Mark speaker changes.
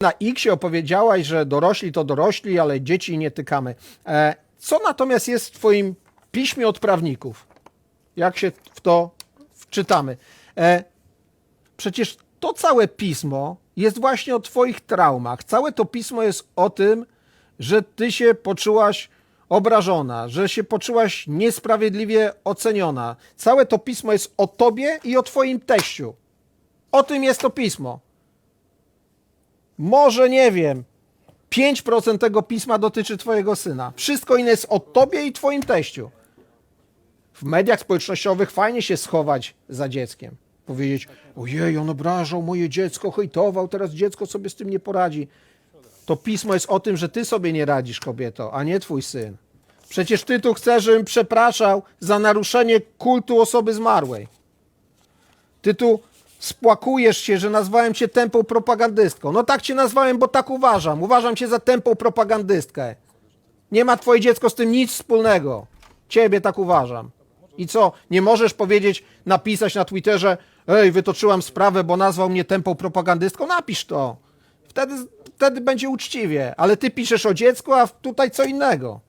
Speaker 1: Na X opowiedziałaś, że dorośli to dorośli, ale dzieci nie tykamy. E, co natomiast jest w Twoim piśmie od prawników? Jak się w to wczytamy? E, przecież to całe pismo jest właśnie o Twoich traumach. Całe to pismo jest o tym, że Ty się poczułaś obrażona, że się poczułaś niesprawiedliwie oceniona. Całe to pismo jest o Tobie i o Twoim teściu. O tym jest to pismo. Może nie wiem. 5% tego pisma dotyczy Twojego syna. Wszystko inne jest o Tobie i Twoim teściu. W mediach społecznościowych fajnie się schować za dzieckiem. Powiedzieć, ojej, on obrażał moje dziecko, hejtował, teraz dziecko sobie z tym nie poradzi. To pismo jest o tym, że Ty sobie nie radzisz, kobieto, a nie Twój syn. Przecież Ty tu chcesz, żebym przepraszał za naruszenie kultu osoby zmarłej. Ty tu spłakujesz się, że nazwałem cię tępą propagandystką. No tak cię nazwałem, bo tak uważam. Uważam cię za tępą propagandystkę. Nie ma twoje dziecko z tym nic wspólnego. Ciebie tak uważam. I co, nie możesz powiedzieć, napisać na Twitterze, ej, wytoczyłam sprawę, bo nazwał mnie tępą propagandystką? Napisz to. Wtedy, wtedy będzie uczciwie. Ale ty piszesz o dziecku, a tutaj co innego.